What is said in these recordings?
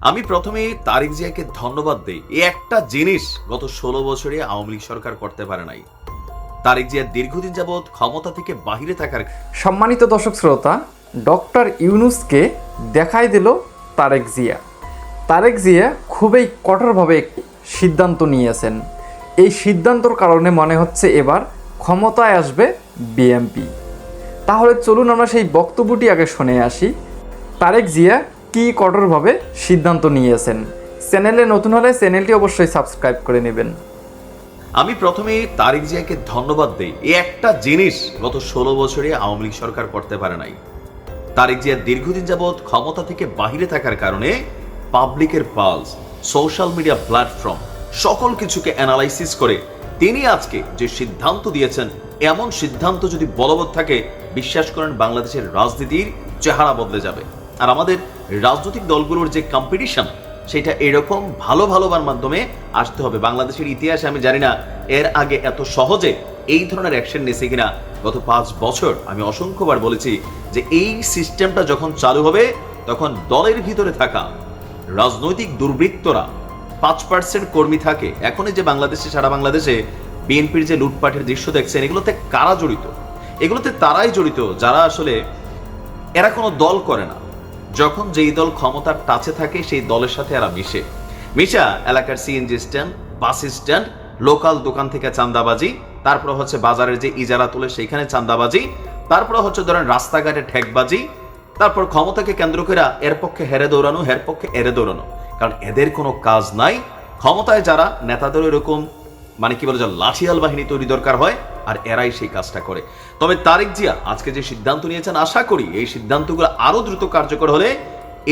আমি প্রথমে তারিক জিয়াকে ধন্যবাদ দেই। এই একটা জিনিস গত ষোলো বছরে আওয়ামী লীগ সরকার করতে পারে নাই। তারিক জিয়া দীর্ঘদিন যাবৎ ক্ষমতা থেকে বাহিরে থাকার সম্মানিত দর্শক শ্রোতা, ডক্টর ইউনুসকে দেখাই দিল তারেক জিয়া। তারেক জিয়া খুবই কঠোরভাবে সিদ্ধান্ত নিয়েছেন। এই সিদ্ধান্তর কারণে মনে হচ্ছে এবার ক্ষমতায় আসবে বিএমপি তাহলে চলুন আমরা সেই বক্তব্যটি আগে শুনে আসি। তারেক জিয়া কী কঠোরভাবে সিদ্ধান্ত নিয়েছেন? চ্যানেলে নতুন হলে চ্যানেলটি অবশ্যই সাবস্ক্রাইব করে নেবেন। আমি প্রথমে তারিক জিয়াকে ধন্যবাদ দেই। এই একটা জিনিস গত ষোলো বছরে আওয়ামী লীগ সরকার করতে পারে নাই। তারিক জিয়া দীর্ঘদিন যাবৎ ক্ষমতা থেকে বাহিরে থাকার কারণে পাবলিকের পালস, সোশ্যাল মিডিয়া প্ল্যাটফর্ম, সকল কিছুকে অ্যানালাইসিস করে তিনি আজকে যে সিদ্ধান্ত দিয়েছেন, এমন সিদ্ধান্ত যদি বলবৎ থাকে, বিশ্বাস করেন বাংলাদেশের রাজনীতির চেহারা বদলে যাবে। আর আমাদের রাজনৈতিক দলগুলোর যে কম্পিটিশন সেটা এরকম ভালো ভালোবার মাধ্যমে আসতে হবে। বাংলাদেশের ইতিহাসে আমি জানি না এর আগে এত সহজে এই ধরনের অ্যাকশন নিয়েছে কিনা। গত পাঁচ বছর আমি অসংখ্যবার বলেছি যে এই সিস্টেমটা যখন চালু হবে, তখন দলের ভিতরে থাকা রাজনৈতিক দুর্বৃত্তরা, পাঁচ পার্সেন্ট কর্মী থাকে। এখনই যে বাংলাদেশে, সারা বাংলাদেশে বিএনপির যে লুটপাটের দৃশ্য দেখছেন, এগুলোতে কারা জড়িত? এগুলোতে তারাই জড়িত যারা আসলে এরা কোনো দল করে না। যখন যেই দল ক্ষমতার টাচে থাকে, সেই দলের সাথে এরা মিশে। মিশা এলাকার CNG stand bus stand local দোকান থেকে চান্দাবাজি তারপর হচ্ছে বাজারের যে ইজারা তোলে, সেইখানে চান্দাবাজি তারপর হচ্ছে ধরেন রাস্তাঘাটে ঠেকবাজি, তারপর ক্ষমতাকে কেন্দ্র করে এর পক্ষে হেরে দৌড়ানো, হের পক্ষে এরে দৌড়ানো। কারণ এদের কোনো কাজ নাই। ক্ষমতায় যারা নেতাদের এরকম মানে কি বলে যে লাঠিয়াল বাহিনী তৈরি দরকার হয় আর এরাই সেই কাজটা করে। তবে তারেক জিয়া আজকে যে সিদ্ধান্ত নিয়েছেন, আশা করি এই সিদ্ধান্তগুলো আরও দ্রুত কার্যকর হলে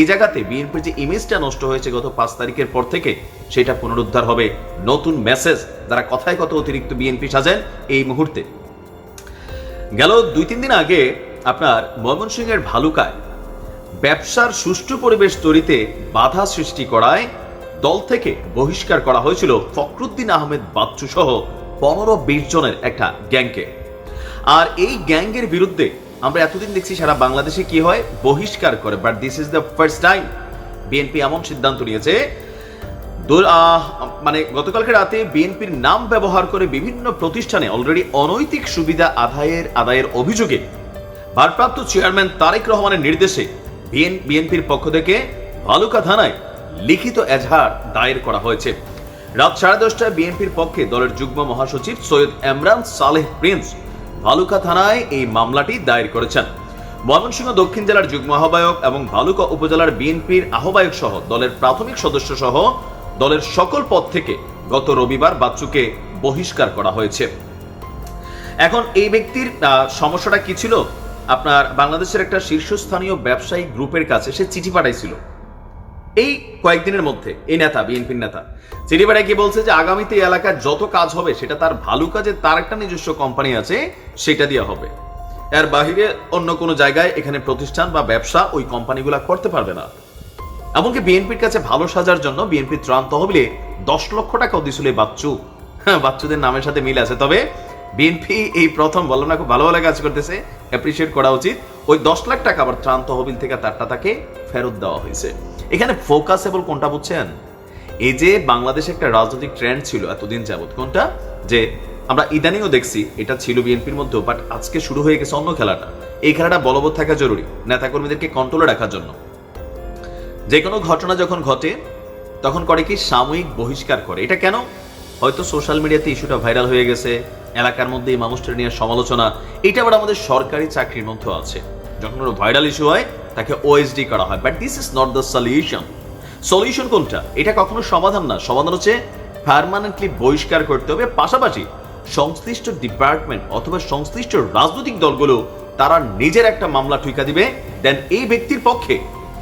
এই জায়গাতে বিএনপির যে ইমেজটা নষ্ট হয়েছে গত পাঁচ তারিখের পর থেকে, সেটা পুনরুদ্ধার হবে। নতুন মেসেজ যারা কথায় কত অতিরিক্ত বিএনপি সাজেন এই মুহূর্তে। গেল দুই তিন দিন আগে আপনার ময়মনসিংহের ভালুকায় ব্যবসার সুষ্ঠু পরিবেশ তৈরিতে বাধা সৃষ্টি করায় দল থেকে বহিষ্কার করা হয়েছিল ফখরুদ্দিন আহমেদ বাচ্চু সহ পনেরো বিশ জনের একটা গ্যাংকে। আর এই গ্যাংয়ের বিরুদ্ধে আমরা এতদিন দেখছি সারা বাংলাদেশে কি হয়? বহিষ্কার করে। But this is the first time BNP এমন সিদ্ধান্ত নিয়েছে। মানে গতকালকে রাতে বিএনপির নাম ব্যবহার করে বিভিন্ন প্রতিষ্ঠানে অলরেডি অনৈতিক সুবিধা আদায়ের আদায়ের অভিযোগে ভারপ্রাপ্ত চেয়ারম্যান তারেক রহমানের নির্দেশে বিএন বিএনপির পক্ষ থেকে ভালুকা থানায় লিখিত এজাহার দায়ের করা হয়েছে। রাত সাড়ে দশটায় বিএনপির পক্ষে দলের যুগ্ম মহাসচিব সৈয়দ এমরান সালেহ প্রিন্স ভালুকা থানায় এই মামলাটি দায়ের করেছেন। ময়মনসিংহ দক্ষিণ জেলার যুগ্ম আহ্বায়ক এবং ভালুকা উপজেলার বিএনপির আহ্বায়ক সহ দলের প্রাথমিক সদস্য সহ দলের সকল পদ থেকে গত রবিবার বাচ্চুকে বহিষ্কার করা হয়েছে। এখন এই ব্যক্তির সমস্যাটা কি ছিল? আপনার বাংলাদেশের একটা শীর্ষস্থানীয় ব্যবসায়িক গ্রুপের কাছে সে চিঠি পাঠাইছিল। এই কয়েকদিনের মধ্যে, এই নেতা, বিএনপির নেতা পাঠায় কি বলছে যে আগামীতে এলাকায় যত কাজ হবে, সেটা তার ভালো কাজে তার একটা নিজস্ব কোম্পানি আছে, সেটা দিয়ে হবে। এর বাহিরে অন্য কোনো জায়গায় এখানে প্রতিষ্ঠান বা ব্যবসা ওই কোম্পানিগুলো করতে পারবে না। এমনকি বিএনপির কাছে ভালো সাজার জন্য বিএনপির ত্রাণ তহবিলে দশ লক্ষ টাকাও দিছিল বাচ্চু। হ্যাঁ বাচ্চুদের নামের সাথে মিল আছে, তবে বিএনপি এই প্রথম বললাম না, খুব ভালো ভালো কাজ করতেছে অ্যাপ্রিসিয়েট করা উচিত। ওই দশ লাখ টাকা আবার ত্রাণ তহবিল থেকে তারটা তাকে ফেরত দেওয়া হয়েছে। এখানে ফোকাসেবল কোনটা বুঝছেন? এই যে বাংলাদেশে একটা রাজনৈতিক ট্রেন্ড ছিল এতদিন যাবৎ, কোনটা? যে আমরা ইদানিংও দেখছি, এটা ছিল বিএনপির মধ্যেও বাট আজকে শুরু হয়ে গেছে অন্য খেলাটা। এই খেলাটা বলবৎ থাকা জরুরি, নেতাকর্মীদেরকে কন্ট্রোলে রাখার জন্য। যে কোনো ঘটনা যখন ঘটে, তখন করে কি সাময়িক বহিষ্কার করে। এটা কেন? হয়তো সোশ্যাল মিডিয়াতে ইস্যুটা ভাইরাল হয়ে গেছে, এলাকার মধ্যে এই মানুষটা নিয়ে সমালোচনা এটা আবার আমাদের সরকারি চাকরির মধ্যে আছে। যখন ভাইরাল ইস্যু হয় তাকে ওএসডি করা হয়। But this is not the solution solution কোনটা? এটা কখনো সমাধান না। সমাধান হচ্ছে পার্মানেন্টলি বহিষ্কার করতে হবে। পাশাপাশি সংশ্লিষ্ট ডিপার্টমেন্ট অথবা সংশ্লিষ্ট রাজনৈতিক দলগুলো, তারা নিজের একটা মামলা ঠিকা দিবে। দেন এই ব্যক্তির পক্ষে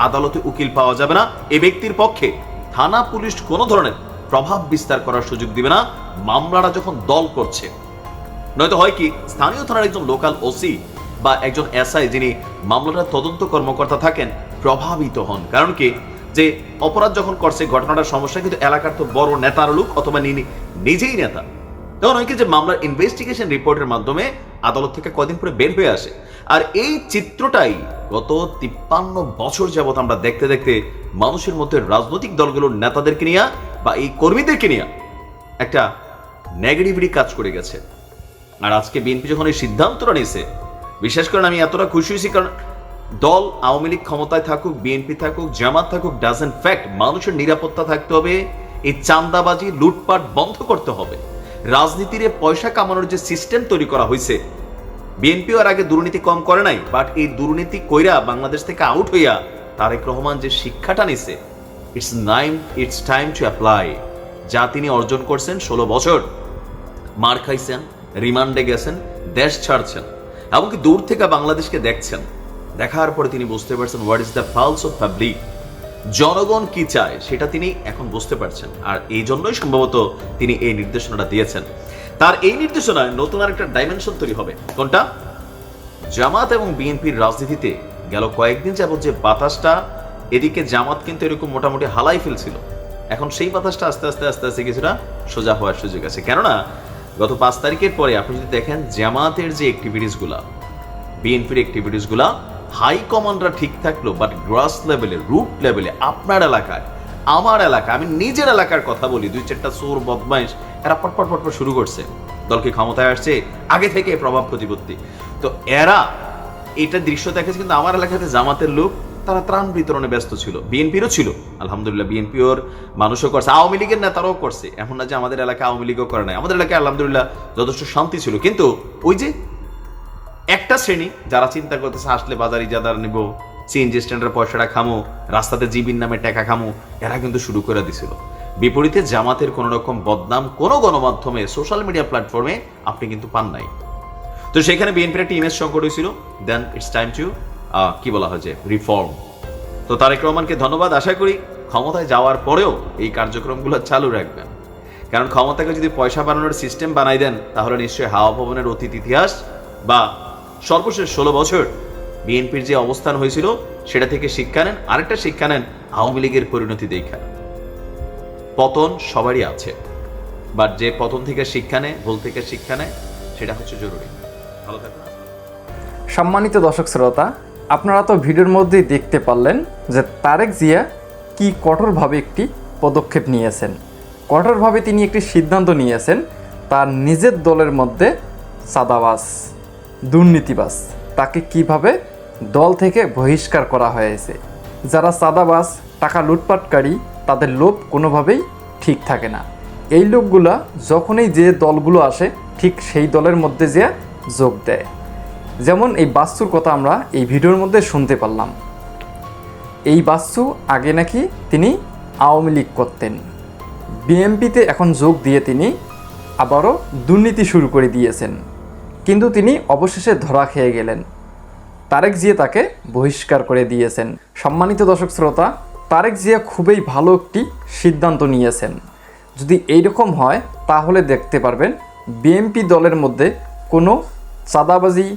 আদালতে উকিল পাওয়া যাবে না। এই ব্যক্তির পক্ষে থানা পুলিশ কোনো ধরনের প্রভাব বিস্তার করার সুযোগ দিবে না। মামলাটা যখন দল করছে, নয়তো হয় কি, স্থানীয় থানার একজন লোকাল ওসি বা একজন এসআই যিনি মামলাটার তদন্ত কর্মকর্তা থাকেন, প্রভাবিত হন। কারণ কি? যে অপরাধ যখন করছে, ঘটনাটার সমস্যা কিন্তু এলাকার তো বড় নেতার লোক অথবা নিজেই নেতা। তখন হয় যে মামলার ইনভেস্টিগেশন রিপোর্টের মাধ্যমে আদালত থেকে কদিন পরে বের হয়ে আসে। আর এই চিত্রটাই গত তিপ্পান্ন বছর যাবত আমরা দেখতে দেখতে মানুষের মধ্যে রাজনৈতিক দলগুলোর নেতাদেরকে নিয়ে বা এই কর্মীদেরকে নিয়ে একটা নেগেটিভিটি কাজ করে গেছে। আর আজকে বিএনপি যখন এই সিদ্ধান্তটা নিয়েছে বিশেষ করেন আমি এতটা খুশি হয়েছি কারণ দল আওয়ামী লীগ ক্ষমতায় থাকুক বিএনপি থাকুক, জামাত থাকুক ডাজেন ফ্যাক্ট মানুষের নিরাপত্তা থাকতে হবে, এই চান্দাবাজি লুটপাট বন্ধ করতে হবে। রাজনীতিরে পয়সা কামানোর যে সিস্টেম তৈরি করা হয়েছে বিএনপিও আর আগে দুর্নীতি কম করে নাই বাট এই দুর্নীতি কইরা বাংলাদেশ থেকে আউট হইয়া তারেক রহমান যে শিক্ষাটা নিছে ইটস নাইম ইটস টাইম টু অ্যাপ্লাই যা তিনি অর্জন করছেন ষোলো বছর। মার খাইছেন, রিমান্ডে গেছেন, দেশ ছাড়ছেন। এমনকি দূর থেকে বাংলাদেশকে দেখছেন? দেখার পরে তিনি বুঝতে পারছেন what is the pulse of public জনগণ কি চায়? সেটা তিনি এখন বুঝতে পারছেন। আর এই জন্যই সম্ভবত তিনি এই নির্দেশনাটা দিয়েছেন। তার এই নির্দেশনায় নতুন আরেকটা ডাইমেনশন তৈরি হবে। কোনটা? জামাত এবং বিএনপির রাজনীতিতে গেল কয়েকদিন যাবত যে বাতাসটা, এদিকে জামাত কিন্তু এরকম মোটামুটি হালাই ফেলছিল। এখন সেই বাতাসটা আস্তে আস্তে আস্তে আস্তে কিছুটা সোজা হওয়ার সুযোগ আছে। কেননা গত পাঁচ তারিখের পরে আপনি যদি দেখেন জামাতের যে অ্যাক্টিভিটিসগুলা বিএনপির অ্যাক্টিভিটিসগুলা হাই কমান্ডরা ঠিক থাকল বাট গ্রাস লেভেলে রুট লেভেলে আপনার এলাকায়, আমার এলাকা আমি নিজের এলাকার কথা বলি, দুই চারটা চোর, বদমাইশ, এরা পটপট পটপট শুরু করছে। দলকে ক্ষমতায় আসছে, আগে থেকে প্রভাব প্রতিপত্তি তো এরা, এটা দৃশ্য দেখেছে, কিন্তু আমার এলাকাতে জামাতের লোক তারা ত্রাণ বিতরণে ব্যস্ত ছিল। বিএনপিরও ছিল। আলহামদুলিল্লাহ, বিএনপিওর মানুষও করছে। আওয়ামী লীগের নেতারাও করছে। এমন না যে আমাদের এলাকায় আওয়ামী লীগও করে নাই। আমাদের এলাকায় আলহামদুলিল্লাহ যথেষ্ট শান্তি ছিল। কিন্তু ওই যে একটা শ্রেণি যারা চিন্তা করতেছে, আসলে বাজার ইজাদার নিব সিএনজি স্ট্যান্ডের পয়সাটা খামো, রাস্তাতে জিবির নামে টাকা খামো, এরা কিন্তু শুরু করে দিছিল। বিপরীতে জামাতের কোনো রকম বদনাম কোনো গণমাধ্যমে সোশ্যাল মিডিয়া প্ল্যাটফর্মে আপনি কিন্তু পান নাই। তো সেখানে বিএনপির একটা ইমেজ সংকট হয়েছিল। দেন ইটস টাইম টু কি বলা হয় যে রিফর্ম তো তারেক রহমানকে ধন্যবাদ। আশা করি ক্ষমতায় যাওয়ার পরেও এই কার্যক্রমগুলো চালু রাখবেন। কারণ ক্ষমতাকে যদি পয়সা বানানোর সিস্টেম বানাই দেন, তাহলে নিশ্চয়ই হাওয়া ভবনের অতীত ইতিহাস বা সর্বশেষ ষোলো বছর বিএনপির যে অবস্থান হয়েছিল, সেটা থেকে শিক্ষা নেন। আরেকটা শিক্ষা নেন, আওয়ামী লীগের পরিণতি দেখা। পতন সবারই আছে। বাট যে পতন থেকে শিক্ষা নেয়, ভুল থেকে শিক্ষা নেয়, সেটা হচ্ছে জরুরি। ভালো থাকবেন। সম্মানিত দর্শক, শ্রোতা আপনারা তো ভিডিওর মধ্যেই দেখতে পারলেন যে তারেক জিয়া কি কঠোরভাবে একটি পদক্ষেপ নিয়েছেন। কঠোরভাবে তিনি একটি সিদ্ধান্ত নিয়েছেন, তার নিজের দলের মধ্যে সাদাবাস, দুর্নীতিবাস, তাকে কীভাবে দল থেকে বহিষ্কার করা হয়েছে। যারা সাদাবাস, টাকা লুটপাটকারী, তাদের লোভ কোনোভাবেই ঠিক থাকে না। এই লোকগুলা যখনই যে দলগুলো আসে, ঠিক সেই দলের মধ্যে যে যোগ দেয়। যেমন এই বাস্তুর কথা আমরা এই ভিডিওর মধ্যে শুনতে পারলাম। এই বাস্তু আগে নাকি তিনি আওয়ামী লীগ করতেন। বিএমপিতে এখন যোগ দিয়ে তিনি আবারও দুর্নীতি শুরু করে দিয়েছেন। কিন্তু তিনি অবশেষে ধরা খেয়ে গেলেন। তারেক জিয়া তাকে বহিষ্কার করে দিয়েছেন। সম্মানিত দর্শক শ্রোতা, তারেক জিয়া খুবই ভালো একটি সিদ্ধান্ত নিয়েছেন। যদি এইরকম হয়, তাহলে দেখতে পারবেন বিএমপি দলের মধ্যে কোনো চাঁদাবাজি